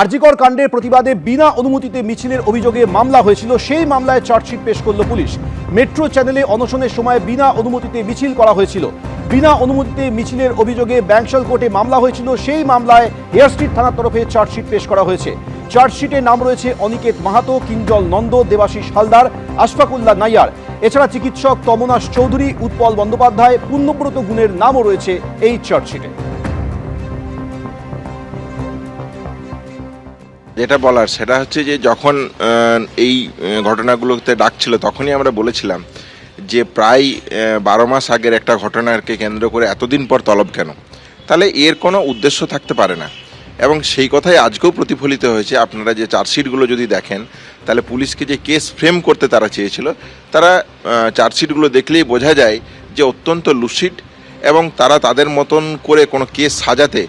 আরজিকর কাণ্ডের প্রতিবাদে বিনা অনুমতিতে মিছিলের অভিযোগে মামলা হয়েছিল, সেই মামলায় চার্জশিট পেশ করল পুলিশ। মেট্রো চ্যানেলে অনশনের সময় বিনা অনুমতিতে মিছিল করা হয়েছিল। বিনা অনুমতিতে মিছিলের অভিযোগে ব্যাংশাল কোর্টে মামলা হয়েছিল, সেই মামলায় হেয়ার স্ট্রিট থানার তরফে চার্জশিট পেশ করা হয়েছে। চার্জশিটে নাম রয়েছে অনিকেত মাহাতো, কিঞ্জল নন্দ, দেবাশিস হালদার, আশফাকুল্লাহ নাইয়ার। এছাড়া চিকিৎসক তমনাশ চৌধুরী, উৎপল বন্দ্যোপাধ্যায় পুণ্যব্রত গুণের নামও রয়েছে এই চার্জশিটে। যেটা বলার, সেটা হচ্ছে যে যখন এই ঘটনাগুলোতে ডাকছিল, তখনই আমরা বলেছিলাম যে প্রায় বারো মাস আগের একটা ঘটনাকে কেন্দ্র করে এতদিন পর তলব কেন? তাহলে এর কোনো উদ্দেশ্য থাকতে পারে না। এবং সেই কথাই আজকেও প্রতিফলিত হয়েছে। আপনারা যে চার্জশিটগুলো যদি দেখেন, তাহলে পুলিশকে যে কেস ফ্রেম করতে তারা চেয়েছিল, তারা চার্জশিটগুলো দেখলেই বোঝা যায় যে অত্যন্ত লুসিড এবং তারা তাদের মতন করে কোনো কেস সাজাতে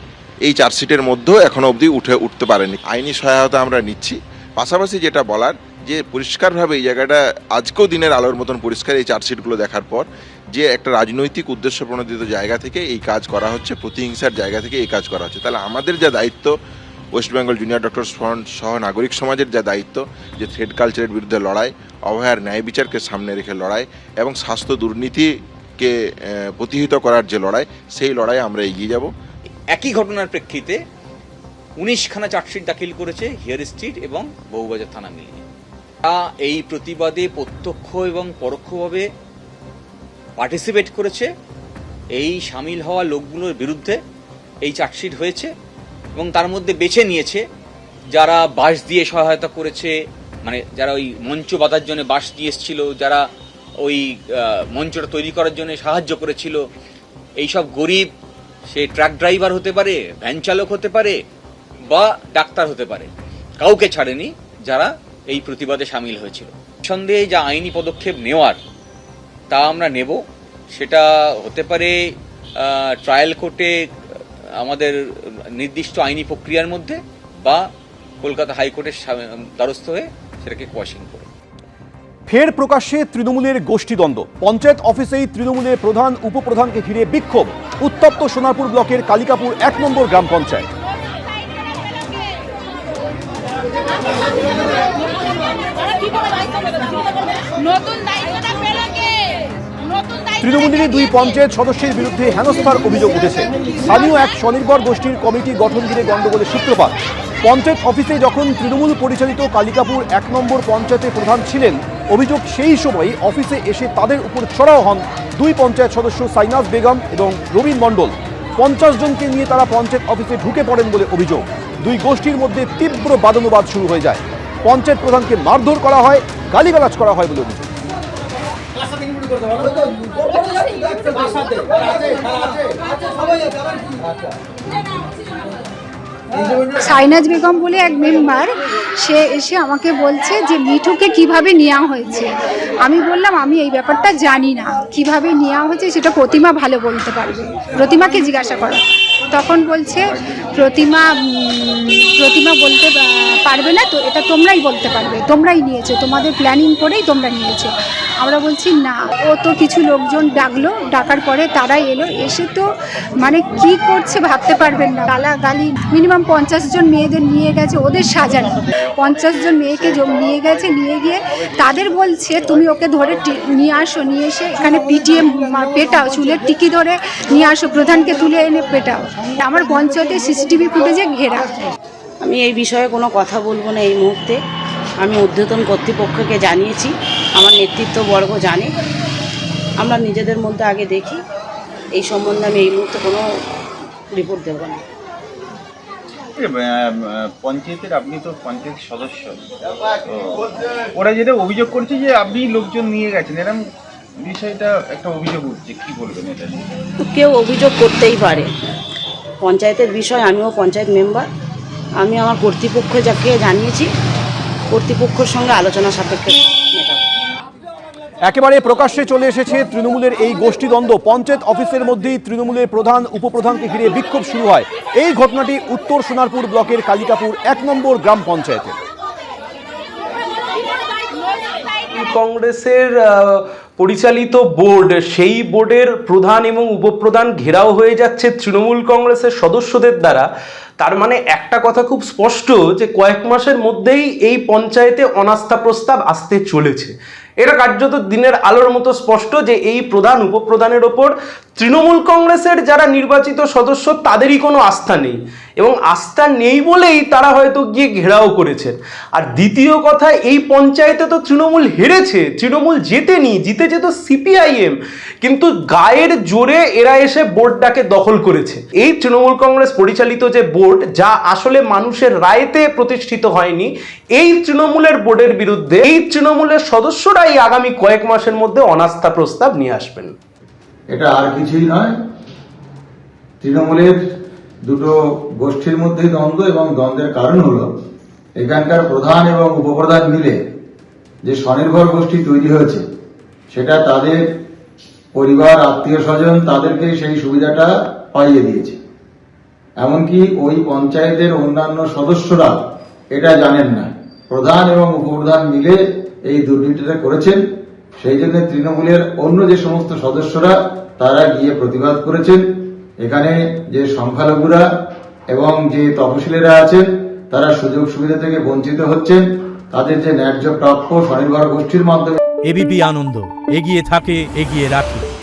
এই চার্জশিটের মধ্যেও এখনও অবধি উঠে উঠতে পারেনি। আইনি সহায়তা আমরা নিচ্ছি। পাশাপাশি যেটা বলার, যে পরিষ্কারভাবে এই জায়গাটা আজকেও দিনের আলোর মতন পরিষ্কার এই চার্জশিটগুলো দেখার পর, যে একটা রাজনৈতিক উদ্দেশ্য প্রণোদিত জায়গা থেকে এই কাজ করা হচ্ছে, প্রতিহিংসার জায়গা থেকে এই কাজ করা হচ্ছে। তাহলে আমাদের যা দায়িত্ব, West Bengal junior doctors front সহ নাগরিক সমাজের যা দায়িত্ব, যে থ্রেড কালচারের বিরুদ্ধে লড়াই অভয়ার ন্যায় বিচারকে সামনে রেখে লড়াই এবং স্বাস্থ্য দুর্নীতিকে প্রতিহিত করার যে লড়াই, সেই লড়াই আমরা এগিয়ে যাব। একই ঘটনার প্রেক্ষিতে উনিশখানা চার্জশিট দাখিল করেছে হিয়ার স্ট্রিট এবং বহুবাজার থানা মিলিয়ে। তা এই প্রতিবাদে প্রত্যক্ষ এবং পরোক্ষভাবে পার্টিসিপেট করেছে এই সামিল হওয়া লোকগুলোর বিরুদ্ধে এই চার্জশিট হয়েছে এবং তার মধ্যে বেছে নিয়েছে যারা বাঁশ দিয়ে সহায়তা করেছে মানে যারা ওই মঞ্চ বাঁধার জন্য বাঁশ দিয়ে এসেছিল, যারা ওই মঞ্চটা তৈরি করার জন্য সাহায্য করেছিল, এইসব গরিব সে ট্রাক ড্রাইভার হতে পারে, ভ্যান চালক হতে পারে, বা ডাক্তার হতে পারে। কাউকে ছাড়েনি যারা এই প্রতিবাদে সামিল হয়েছিল। সন্দেহে যা আইনি পদক্ষেপ নেওয়ার, তা আমরা নেব। সেটা হতে পারে ট্রায়াল কোর্টে, আমাদের নির্দিষ্ট আইনি প্রক্রিয়ার মধ্যে, বা কলকাতা হাইকোর্টের দ্বারস্থ হয়ে সেটাকে কোয়াশিং করে। ফের প্রকাশ্যে তৃণমূলের গোষ্ঠীদ্বন্দ্ব। পঞ্চায়েত অফিসেই তৃণমূলের প্রধান, উপপ্রধানকে ঘিরে বিক্ষোভ। উত্তপ্ত সোনারপুর ব্লকের কালিকাপুর এক নম্বর গ্রাম পঞ্চায়েত। তৃণমূলেরই দুই পঞ্চায়েত সদস্যের বিরুদ্ধে হেনস্থার অভিযোগ উঠেছে। স্থানীয় এক স্বনির্ভর গোষ্ঠীর কমিটি গঠন ঘিরে গণ্ডগোলের সূত্রপাত। পঞ্চায়েত অফিসে যখন তৃণমূল পরিচালিত কালিকাপুর এক নম্বর পঞ্চায়েতের প্রধান ছিলেন অভিযোগ সেই সময় অফিসে এসে তাদের উপর চড়াও হন দুই পঞ্চায়েত সদস্য সাইনাস বেগম এবং রবীন মণ্ডল। পঞ্চাশ জনকে নিয়ে তারা পঞ্চায়েত অফিসে ঢুকে পড়েন বলে অভিযোগ। দুই গোষ্ঠীর মধ্যে তীব্র বাদানুবাদ শুরু হয়ে যায়। পঞ্চায়েত প্রধানকে মারধর করা হয়, গালিগালাজ করা হয় বলে অভিযোগ। সাইনাজ বেগম বলে এক মেম্বার, সে এসে আমাকে বলছে যে, মিঠুকে কীভাবে নেওয়া হয়েছে? আমি বললাম, আমি এই ব্যাপারটা জানি না। কীভাবে নেওয়া হয়েছে সেটা প্রতিমা ভালো বলতে পারবে। প্রতিমাকে জিজ্ঞাসা করো। তখন বলছে, প্রতিমা প্রতিমা বলতে পারবে না, তো এটা তোমরাই বলতে পারবে, তোমরাই নিয়েছো, তোমাদের প্ল্যানিং করেই তোমরা নিয়েছো। আমরা বলছি, না, ও তো কিছু লোকজন ডাকলো, ডাকার পরে তারাই এলো, এসে তো মানে কি করছে ভাবতে পারবেন না। গালা গালি মিনিমাম পঞ্চাশ জন মেয়েদের নিয়ে গেছে, ওদের সাজানো পঞ্চাশ জন মেয়েকে নিয়ে গেছে, নিয়ে গিয়ে তাদের বলছে, তুমি ওকে ধরে নিয়ে আসো, নিয়ে এসে এখানে পিটিএম পেটাও, চুলের টিকি ধরে নিয়ে আসো, প্রধানকে তুলে এনে পেটাও। আমার পঞ্চায়েতে সিসিটিভি ফুটেজে ঘেরা। আমি এই বিষয়ে কোনো কথা বলব না এই মুহূর্তে। আমি ঊর্ধ্বতন কর্তৃপক্ষকে জানিয়েছি আমার নেতৃত্ববর্গ জানে। আমরা নিজেদের মধ্যে আগে দেখি এই সম্বন্ধে আমি এই মুহূর্তে কোনো রিপোর্ট দেবো না। পঞ্চায়েতের আপনি তো পঞ্চায়েত সদস্য ওরা যেটা অভিযোগ করছে যে আপনি লোকজন নিয়ে গেছেন এরকম বিষয়টা একটা অভিযোগ উঠছে কি বলবেন এটা? কেউ অভিযোগ করতেই পারে। পঞ্চায়েতের বিষয় আমিও পঞ্চায়েত মেম্বার আমি আমার কর্তৃপক্ষ যাকে জানিয়েছি কর্তৃপক্ষের সঙ্গে আলোচনা সাপেক্ষে মেটাবো। একেবারে প্রকাশ্যে চলে এসেছে তৃণমূলের এই গোষ্ঠীদ্বন্দ্ব পঞ্চায়েত অফিসের মধ্যেই তৃণমূলের প্রধান উপপ্রধানকে ঘিরে বিক্ষোভ শুরু হয়। এই ঘটনাটি উত্তর সোনারপুর ব্লকের কালিকাপুর এক নম্বর গ্রাম পঞ্চায়েতে। কংগ্রেসের পরিচালিত বোর্ড, সেই বোর্ডের প্রধান এবং উপপ্রধান ঘেরাও হয়ে যাচ্ছে তৃণমূল কংগ্রেসের সদস্যদের দ্বারা। তার মানে একটা কথা খুব স্পষ্ট যে কয়েক মাসের মধ্যেই এই পঞ্চায়েতে অনাস্থা প্রস্তাব আসতে চলেছে। এটা কার্যত দিনের আলোর মতো স্পষ্ট যে এই প্রধান উপপ্রধানের ওপর তৃণমূল কংগ্রেসের যারা নির্বাচিত সদস্য, তাদেরই কোনো আস্থা নেই। এবং আস্থা নেই বলেই তারা হয়তো গিয়ে ঘেরাও করেছেন। আর দ্বিতীয় কথা, এই পঞ্চায়েতে তো তৃণমূল হেরেছে, তৃণমূল জেতেনি, জিতেছে তো সিপিআইএম। কিন্তু গায়ের জোরে এরা এসে বোর্ডটাকে দখল করেছে। এই তৃণমূল কংগ্রেস পরিচালিত যে বোর্ড, যা আসলে মানুষের রায়তে প্রতিষ্ঠিত হয়নি, এই তৃণমূলের বোর্ডের বিরুদ্ধে, এই তৃণমূলের সদস্যরাই আগামী কয়েক মাসের মধ্যে অনাস্থা প্রস্তাব নিয়ে আসবেন। এটা আর কিছুই নয়। তৃণমূলের দুটো গোষ্ঠীর মধ্যে দ্বন্দ্ব এবং দ্বন্দ্বের কারণ হলো, এখানকার প্রধান এবং উপপ্রধান মিলে যে স্বনির্ভর গোষ্ঠী তৈরি হয়েছে, সেটা তাদের পরিবার, আত্মীয় স্বজন তাদেরকে সেই সুবিধাটা পাইয়ে দিয়েছে। এমনকি ওই পঞ্চায়েতের অন্যান্য সদস্যরা এটা জানেন না। প্রধান এবং উপপ্রধান মিলে এই দুর্নীতিটা করেছেন, সেই জন্য তৃণমূলের অন্য যে সমস্ত সদস্যরা, তারা গিয়ে প্রতিবাদ করেছেন। এখানে যে সংখ্যালঘুরা এবং যে তপশিলেরা আছেন, তারা সুযোগ সুবিধা থেকে বঞ্চিত হচ্ছেন। তাদের যে ন্যায্য প্রাপ্য স্বনির্ভর গোষ্ঠীর মাধ্যমে এবিপি আনন্দ, এগিয়ে থাকে, এগিয়ে রাখে।